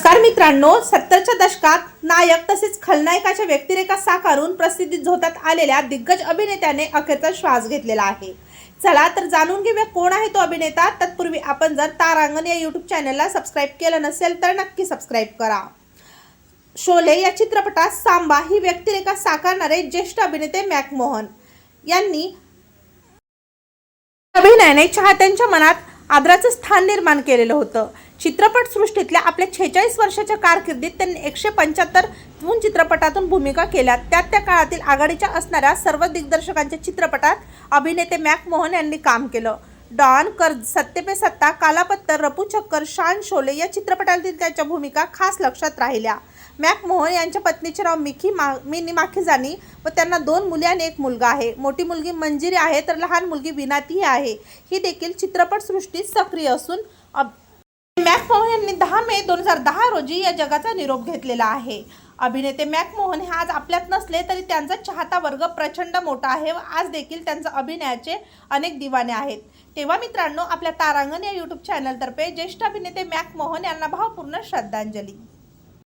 नमस्कार मित्रांनो सत्तरच्या दशकात नायक तसेच खलनायकाच्या व्यक्तिरेखा साकारून प्रसिद्धी झोतात आलेल्या दिग्गज अभिनेत्याने अखेरचा श्वास घेतलेला आहे. चला तर जाणून घेऊया कोण आहे तो अभिनेता. तत्पूर्वी आपण जर तारांगण या यूट्यूब चॅनलला सबस्क्राईब केलं नसेल तर नक्की सबस्क्राईब करा. शोले या चित्रपटात सांबा ही व्यक्तिरेखा साकारणारे ज्येष्ठ अभिनेते मॅकमोहन यांनी अभिनयाने चाहत्यांच्या मनात आदराचं स्थान निर्माण केलेलं होतं. चित्रपटसृष्टीतल्या आपल्या छेचाळीस वर्षाच्या कारकिर्दीत त्यांनी एकशे पंच्याहत्तर चित्रपटातून भूमिका केल्या. त्यात त्या काळातील आघाडीच्या असणाऱ्या सर्व दिग्दर्शकांच्या चित्रपटात अभिनेते मॅक मोहन यांनी काम केलं. डॉन कर्ज सत्ते पे सत्ता कालापत्तर रपू चक्कर शान शोले या चित्रपटातील त्याच्या भूमिका खास लक्षात राहिल्या. मॅक मोहन यांच्या पत्नीचे नाव मिखी मा मिनी माखीजानी व त्यांना दोन मुली आणि एक मुलगा आहे. मोठी मुलगी मंजिरी आहे तर लहान मुलगी विनाती आहे. ही देखील चित्रपटसृष्टीत सक्रिय असून अब- मॅक मोहन यांनी दहा मे दोन हजार दहा रोजी या जगाचा निरोप घेतलेला आहे. अभिनेते मॅक मोहन हे आज आपल्यात नसले तरी त्यांचा चाहता वर्ग प्रचंड मोठा आहे व आज देखील त्यांचा अभिनयाचे अनेक दिवाने आहेत. तेव्हा मित्रांनो आपल्या तारांगण या यूट्यूब चॅनलतर्फे ज्येष्ठ अभिनेते मॅक मोहन यांना भावपूर्ण श्रद्धांजली.